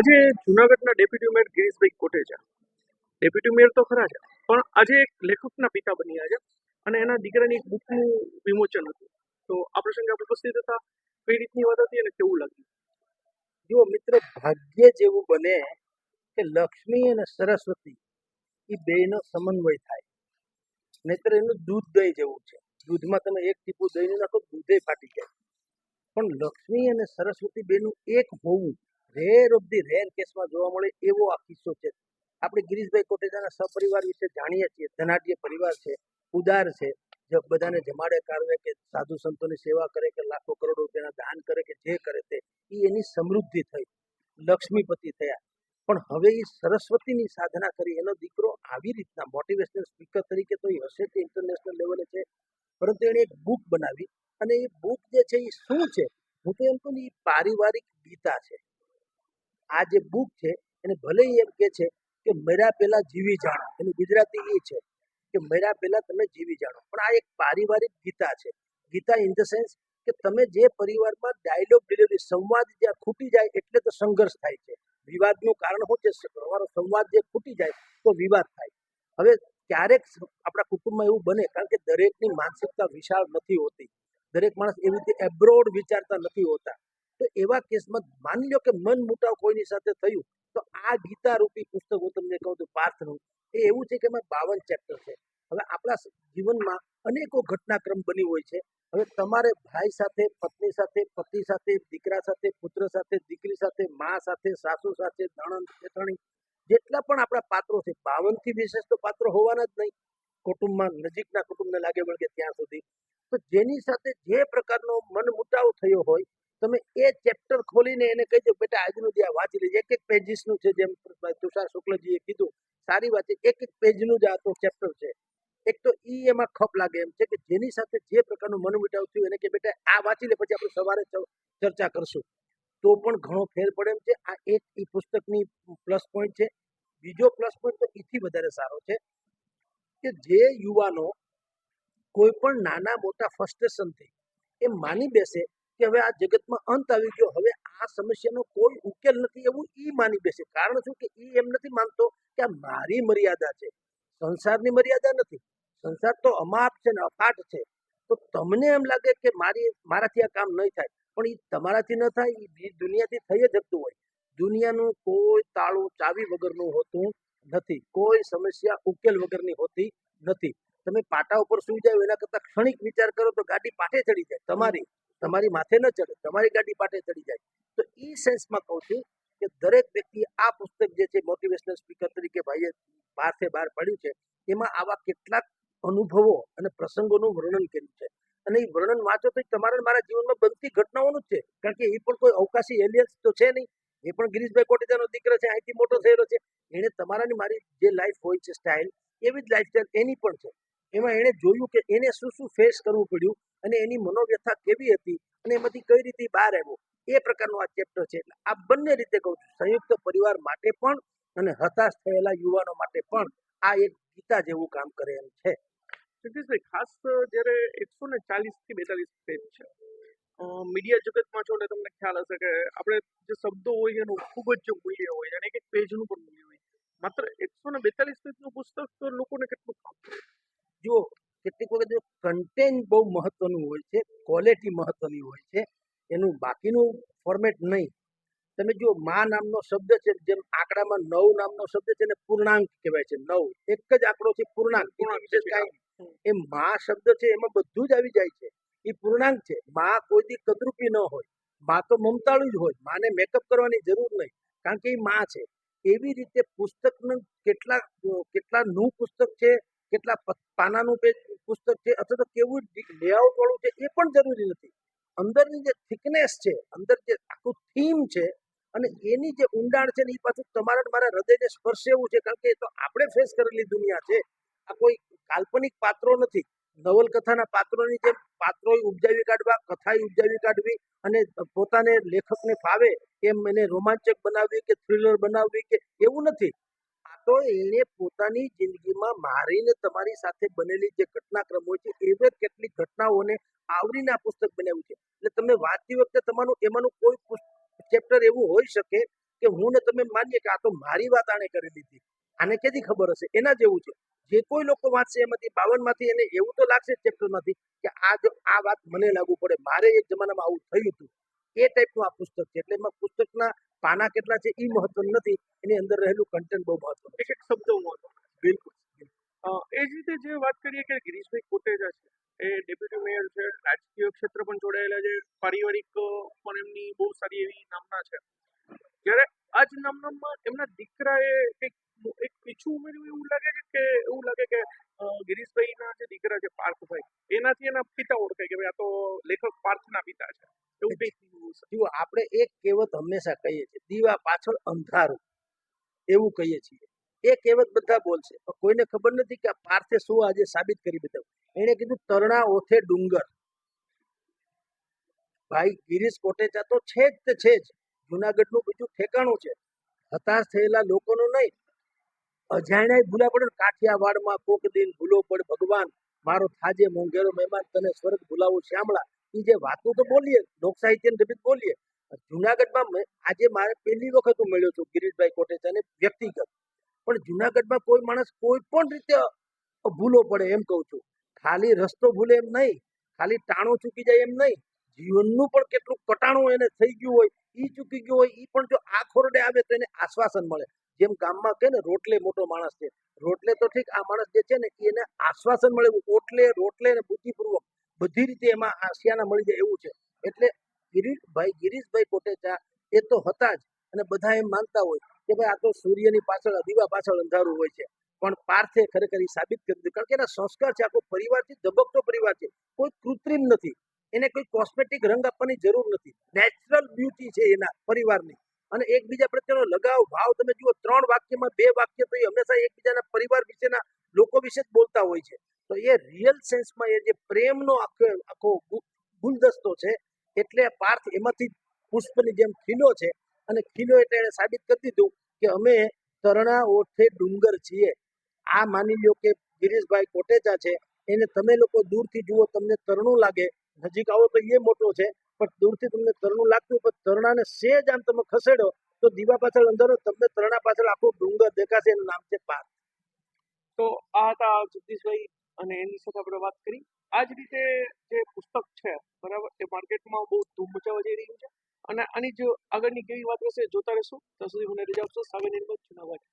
આજે જુનાગઢના deputy mayor Girishbhai Kotecha deputy mayor તો ખરા છે, પણ આજે એક લેખકના પિતા બન્યા છે અને એના દીકરાની એક બુકનું વિમોચન હતું. તો આ પ્રસંગે આપણે ઉપસ્થિત હતા, કઈ રીતની વાત હતી અને કેવું લાગ્યું? જો મિત્ર, ભાગ્ય જેવું બને કે લક્ષ્મી અને સરસ્વતી એ બેનો સમન્વય થાય. નહીતર એનું દૂધ દહીં જેવું છે. દૂધમાં તમે એક ટીપું દહીં નાખો, દૂધે ફાટી જાય. પણ લક્ષ્મી અને સરસ્વતી બેનું એક હોવું રેર ઓફ ધી રેર કેસમાં જોવા મળે એવો આ કિસ્સો છે. આપણે ગિરીશભાઈ કોટેજાના સપરિવાર વિશે જાણીએ છીએ. ધનાઢ્ય પરિવાર છે, ઉદાર છે બધાને જમાડે, કારણે કે સાધુ સંતોની સેવા કરે કે લાખો કરોડો રૂપિયાના દાન કરે કે જે કરે તે એ એની સમૃદ્ધિ થઈ. લક્ષ્મીપતિ થયા. પણ હવે એ સરસ્વતીની સાધના કરી. એનો દીકરો આવી રીતના મોટિવેશનલ સ્પીકર તરીકે તો એ હશે તે ઇન્ટરનેશનલ લેવલે છે. પરંતુ એણે એક બુક બનાવી. અને એ બુક જે છે એ શું છે? હું તો એમ કહું એ પારિવારિક ગીતા છે. આ જે બુક છે, એને ભલે એમ કે છે કે મર્યા પહેલા જીવી જાણો. એનું ગુજરાતી એ છે કે મર્યા પહેલા તમે જીવી જાણો. પણ આ એક પારિવારિક ગીતા છે. ગીતા ઇન ધ સેન્સ કે તમે જે પરિવારમાં ડાયલોગ ડિલિવરી સંવાદ જ્યાં ખૂટી જાય એટલે તો સંઘર્ષ થાય છે. વિવાદનું કારણ શું છે? તમારો સંવાદ જે ખૂટી જાય તો વિવાદ થાય. હવે ક્યારેક આપણા કુટુંબમાં એવું બને કારણ કે દરેકની માનસિકતા વિશાળ નથી હોતી. દરેક માણસ એવી રીતે એબ્રોડ વિચારતા નથી હોતા. તો એવા કેસમાં માની લો કે મન મુટાવ કોઈની સાથે થયું, તો આ ગીતા રૂપી પુસ્તક હું તમને કહું છું, પાર્થનું. એ એવું છે કે એમાં બાવન ચેપ્ટર છે. હવે આપણા જીવનમાં અનેકો ઘટનાક્રમ બની હોય છે. હવે તમારે ભાઈ સાથે, પત્ની સાથે, પતિ સાથે, દીકરા સાથે, પુત્ર સાથે, દીકરી સાથે, મા સાથે, સાસુ સાથે, નણંદ, જેઠાણી, જેટલા પણ આપણા પાત્રો છે, બાવનથી વિશેષ તો પાત્રો હોવાના જ નહીં. કુટુંબમાં નજીકના કુટુંબને લાગે વળગે ત્યાં સુધી. તો જેની સાથે જે પ્રકારનો મન મુટાવ થયો હોય તમે એ ચેપ્ટર ખોલીને એને કહી દો, બેટા, આજનું જે વાંચી લેજે એક એક પેજીસનું છે જેમ તુષાર શુક્લજીએ કીધું. સારી વાત છે, એક એક પેજનું જ આ તો ચેપ્ટર છે. એક તો ઈ એમાં ખપ લાગે એમ છે કે જેની સાથે જે પ્રકારનું મન મુટાવ થયું, એને કે, બેટા, આ વાંચી લે, પછી આપણે સવારે ચર્ચા કરશું. તો પણ ઘણો ફેર પડે એમ છે. આ એક ઈ પુસ્તકની પ્લસ પોઈન્ટ છે. બીજો પ્લસ પોઈન્ટ તો એથી વધારે સારો છે કે જે યુવાનો કોઈ પણ નાના મોટા ફ્રસ્ટ્રેશનથી એ માની બેસે કે હવે આ જગતમાં અંત આવી ગયો. હવે આ સમસ્યાનો કોઈ ઉકેલ નથી એવું ઈ માની બેસે. કારણ શું કે ઈ એમ નથી માનતો કે આ મારી મર્યાદા છે. સંસારની મર્યાદા નથી. સંસાર તો અમાપ છે ને અફાટ છે. તો તમને એમ લાગે કે મારી, મારાથી આ કામ નહીં થાય. પણ એ તમારાથી ન થાય એ બીજ દુનિયાથી થઈ જ જતું હોય. દુનિયાનું કોઈ તાળું ચાવી વગરનું હોતું નથી. કોઈ સમસ્યા ઉકેલ વગરની હોતી નથી. તમે પાટા ઉપર સુઈ જાવ એના કરતા ક્ષણિક વિચાર કરો તો ગાડી પાટે ચડી જાય. તમારી તમારી માથે ન ચડે, તમારી ગાડી પાટે ચડી જાય. તો એ સેન્સમાં કહું છું કે દરેક વ્યક્તિ આ પુસ્તક જે છે મોટિવેશનલ સ્પીકર તરીકે ભાઈએ બહારથી બહાર પાડ્યું છે, એમાં આવા કેટલાક અનુભવો અને પ્રસંગોનું વર્ણન કર્યું છે. અને એ વર્ણન વાંચો તો તમારા મારા જીવનમાં બનતી ઘટનાઓનું જ છે. કારણ કે એ પણ કોઈ અવકાશી એલિયન્સ તો છે નહીં. એ પણ ગિરીશભાઈ કોટેજાનો દીકરો છે, અહીંથી મોટો થયેલો છે. એણે તમારાની મારી જે લાઈફ હોય છે સ્ટાઇલ એવી જ લાઈફ એની પણ છે. એમાં એણે જોયું કે એને શું શું ફેસ કરવું પડ્યું અને એની મનોવ્યથા કેવી હતી અને એમાંથી કઈ રીતે બહાર આવ્યો. એ પ્રકારનું આ ચેપ્ટર છે. એટલે આ બંને રીતે કહું છું. સંયુક્ત પરિવાર માટે પણ અને હતાશ થયેલા યુવાનો માટે પણ આ એક ગીતા જેવું કામ કરે એમ છે. જગદીશભાઈ ખાસ જ્યારે એકસો ને ચાલીસથી બેતાલીસ પેજ છે. મીડિયા જગતમાં છો એટલે તમને ખ્યાલ હશે કે આપણે જે શબ્દો હોય એનું ખૂબ જ મૂલ્ય હોય અને એક પેજનું પણ મૂલ્ય હોય. માત્ર એકસો ને બેતાલીસ પેજનું પુસ્તક લોકોને કેટલું કામ? જો કેટલીક વખત જો કન્ટેન્ટ બહુ મહત્વનું હોય છે ક્વોલિટી મહત્વની હોય છે એનું બાકીનું ફોર્મેટ નહીં. તમે જો મા નામનો શબ્દ છે જેમ આંકડામાં નવ નામનો શબ્દ છે ને પૂર્ણાંક કહેવાય છે નવ. એક જ આંકડો છે પૂર્ણાંક. વિશેષ કાંઈ એ મા શબ્દ છે એમાં બધું જ આવી જાય છે. એ પૂર્ણાંક છે. મા કોઈ દી કદરૂપી ન હોય. મા તો મમતાળુ જ હોય. માને મેકઅપ કરવાની જરૂર નહીં. કારણ કે એ મા છે. એવી રીતે પુસ્તકનું કેટલા કેટલા નું પુસ્તક છે કેટલા પાનાનું પેજ પુસ્તક છે, અથવા તો કેવું લેઆઉટ વાળું છે, એ પણ જરૂરી નથી. અંદરની જે થિકનેસ છે, અંદર જે આખું થીમ છે, અને એની જે ઊંડાણ છે ને, એ પાછું તમારા મારા હૃદયને સ્પર્શે એવું છે, કારણ કે એ તો આપણે ફેસ કરેલી દુનિયા છે. આ કોઈ કાલ્પનિક પાત્રો નથી. નવલકથાના પાત્રોની જેમ પાત્રો ઉપજાવી કાઢવા, કથા ઉપજાવી કાઢવી, અને પોતાને લેખકને ફાવે, એમ એને રોમાંચક બનાવવી કે થ્રિલર બનાવવી કે એવું નથી. તો એણે પોતાની જિંદગીમાં મારીને તમારી સાથે બનેલી જે ઘટનાક્રમ છે, એવી કેટલીક ઘટનાઓને આવરીને આ પુસ્તક બનાવ્યું છે. એટલે તમે વાંચતી વખતે તમારું એમાંનું કોઈ ચેપ્ટર એવું હોઈ શકે કે હું ને તમે માનીએ કે આ તો મારી વાત આણે કરી લીધી. આને કેદી ખબર હશે? એના જેવું છે. જે કોઈ લોકો વાંચશે એમાંથી બાવનમાંથી એને એવું તો લાગશે ચેપ્ટરમાંથી કે આ જો આ વાત મને લાગુ પડે, મારે એક જમાનામાં આવું થયું હતું. એ ટાઈપનું આ પુસ્તક છે. એટલે એમાં પુસ્તકના પાના કેટલા છે એ મહત્વનું નથી. એની અંદર રહેલું કન્ટેન્ટ બહુ મહત્વનું એક એક શબ્દ મહત્વ બિલકુલ. એ જ રીતે જે વાત કરીએ કે ગિરીશભાઈ કોટેજા છે એ ડેપ્યુટી મેયર છે રાજકીય ક્ષેત્ર પણ જોડાયેલા છે પારિવારિક પણ એમની બહુ સારી એવી નામના છે. જ્યારે આ જ નામનામાં એમના દીકરાએ કંઈક એક પીછું ઉમેર્યું એવું લાગે છે કે એવું લાગે કે ગિરીશભાઈના જે દીકરા છે પાર્થભાઈ એનાથી એના પિતા ઓળખાય કે ભાઈ આ તો લેખક પાર્થના પિતા છે એવું કંઈક થયું હશે. જુઓ, આપણે એક કહેવત હંમેશા કહીએ છીએ, દીવા પાછળ અંધારું, એવું કહીએ છીએ. એ કહેવત બધા બોલશે, પણ કોઈને ખબર નથી કે પાર્થે શું આજે સાબિત કરી બતાવ્યું. એણે કીધું, તરણા ઓથે ડુંગર. ભાઈ, ગિરીશ કોટેચા તો છે જ તે છે જ. જુનાગઢનું બીજું ઠેકાણું છે. હતાશ થયેલા લોકોનું નહીં. અજાણ્યા ભૂલા પડે કાઠિયાવાડમાં કોક દિન ભૂલો પડે ભગવાન. મારો થાજે મોંઘેરો મહેમાન તને સ્વર્ગ ભૂલાવું, શ્યામળા. એ જે વાતો તો બોલીએ લોક સાહિત્ય ને બોલીએ જુનાગઢમાં આજે મારે પહેલી વખત હું મળ્યો છું ગિરીશભાઈ કોટેચાને વ્યક્તિગત. પણ જુનાગઢમાં કોઈ માણસ કોઈ પણ રીતે ભૂલો પડે એમ કહું છું. ખાલી રસ્તો ભૂલે એમ નહીં, ખાલી ટાણું ચૂકી જાય એમ નહીં, જીવનનું પણ કેટલું કટાણું એને થઈ ગયું હોય એ ચૂકી ગયું હોય એ પણ જો આ ખોરડે આવે તો એને આશ્વાસન મળે. જેમ ગામમાં કહે ને, રોટલે મોટો માણસ છે. રોટલે તો ઠીક, આ માણસ જે છે ને, એને આશ્વાસન મળે ઓટલે રોટલે ને બુદ્ધિપૂર્વક. બધી રીતે એમાં આસિયાના મળી જાય એવું છે. એટલે ગિરીશભાઈ ગિરીશભાઈ કોટેચા એ તો હતા જ અને બધા એમ માનતા હોય કે ભાઈ આ તો સૂર્યની પાછળ દીવા પાછળ અંધારું હોય છે. પણ પાર્થે ખરેખર સાબિત કરી દીધું. કારણ કે એના સંસ્કાર છે, આખો પરિવાર છે, ધબકતો પરિવાર છે. કોઈ કૃત્રિમ નથી. એને કોઈ કોસ્મેટિક રંગ આપવાની જરૂર નથી. નેચરલ બ્યુટી છે એના પરિવારની. અને એકબીજા પ્રત્યેનો લગાવ, ભાવ તમે જુઓ, ત્રણ વાક્યમાં બે વાક્ય તો એ હંમેશા એકબીજાના પરિવાર વિશેના લોકો વિશે જ બોલતા હોય છે. તો એ રિયલ સેન્સમાં એ જે પ્રેમનો આખો આખો ગુલદસ્તો છે, એટલે પાર્થ એમાંથી પુષ્પની જેમ ખીલો છે. અને ખીલો એટલે એને સાબિત કરી દીધું કે અમે તરણા ઓઠે ડુંગર છીએ. આ માની લ્યો કે ગિરીશભાઈ કોટેચા છે. એને તમે લોકો દૂરથી જુઓ, તમને તરણું લાગે. નજીક આવો તો એ મોટો છે, પણ દૂરથી તમને તરણું લાગતું પણ તરણાને સેજ આમ તમે ખસેડો, તો દીવા પાછળ અંદર તમને તરણા પાછળ આખું ડુંગર દેખાશે. એનું નામ છે પાર્થ. તો આ હતા જગદીશભાઈ અને એની સાથે આપણે વાત કરી. આ જ રીતે જે પુસ્તક છે, બરાબર તે માર્કેટમાં બહુ ધૂમ મચાવવા જઈ રહ્યું છે. અને આની જો આગળની કેવી વાત રહેશે જોતા રહેશું. ત્યાં સુધી મને રજા આપશો સાગર નિર્મલ જુનાગઢ.